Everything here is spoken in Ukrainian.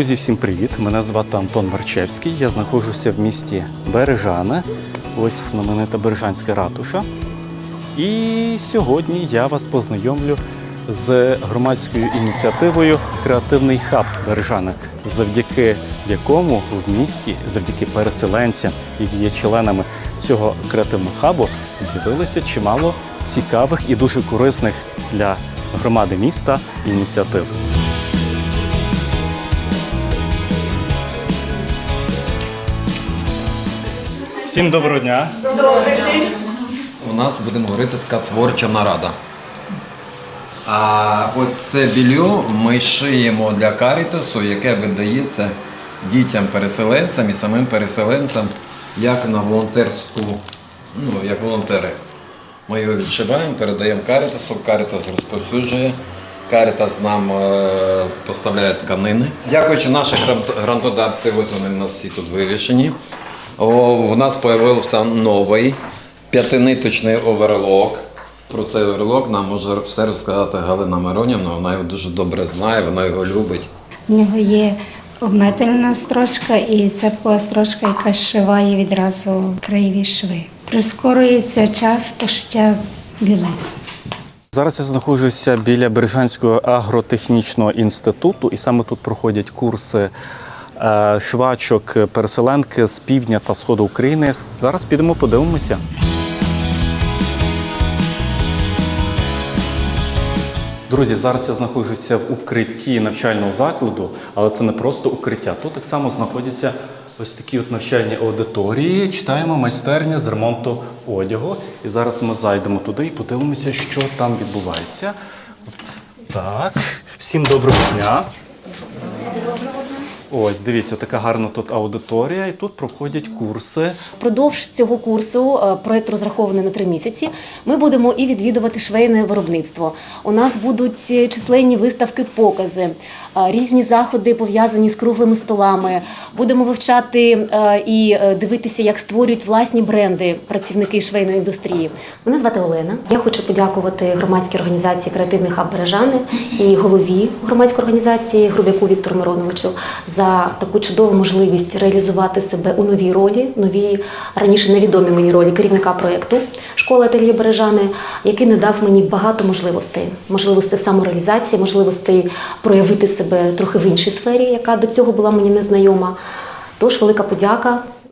Друзі, всім привіт! Мене звати Антон Марчевський. Я знаходжуся в місті Бережане. Ось знаменита Бережанська ратуша. І сьогодні я вас познайомлю з громадською ініціативою Креативний хаб Бережани, завдяки якому в місті, завдяки переселенцям, які є членами цього креативного хабу, з'явилося чимало цікавих і дуже корисних для громади міста ініціатив. Всім доброго дня! У нас будемо говорити така творча нарада. А оце більо ми шиємо для карітасу, яке видається дітям-переселенцям і самим переселенцям як на волонтерську, ну, як волонтери. Ми його відшиваємо, передаємо карітасу, карітас розповсюджує. Карітас нам е, поставляє тканини. Дякуючи наших грант- грантодавців, ось вони в нас всі тут вивішені. У нас з'явився новий п'ятиниточний оверлок. Про цей оверлок нам може все розказати Галина Миронівна. Вона його дуже добре знає, вона його любить. В нього є обметельна строчка і цепкова строчка, яка зшиває відразу краєві шви. Прискорюється час пошиття білизни. Зараз я знаходжуся біля Бережанського агротехнічного інституту, і саме тут проходять курси швачок переселенки з півдня та сходу України. Зараз підемо подивимося. Друзі, зараз я знаходжуся в укритті навчального закладу, але це не просто укриття. Тут так само знаходяться ось такі от навчальні аудиторії. Читаємо майстерня з ремонту одягу. І зараз ми зайдемо туди і подивимося, що там відбувається. Так, всім доброго дня. Ось, дивіться, така гарна тут аудиторія, і тут проходять курси. Впродовж цього курсу е, проект розрахований на три місяці. Ми будемо і відвідувати швейне виробництво. У нас будуть е, численні виставки, покази, е, різні заходи пов'язані з круглими столами. Будемо вивчати і дивитися, як створюють власні бренди працівники швейної індустрії. Мене звати Олена. Я хочу подякувати громадській організації Креативний хаб Бережани і голові громадської організації Грубяку Віктору Мироновичу за таку чудову можливість реалізувати себе у новій ролі, новій раніше невідомій мені ролі керівника проєкту школи ательє Бережани, який надав мені багато можливостей, можливостей самореалізації, можливостей проявити себе трохи в іншій сфері, яка до цього була мені незнайома. Тож велика подяка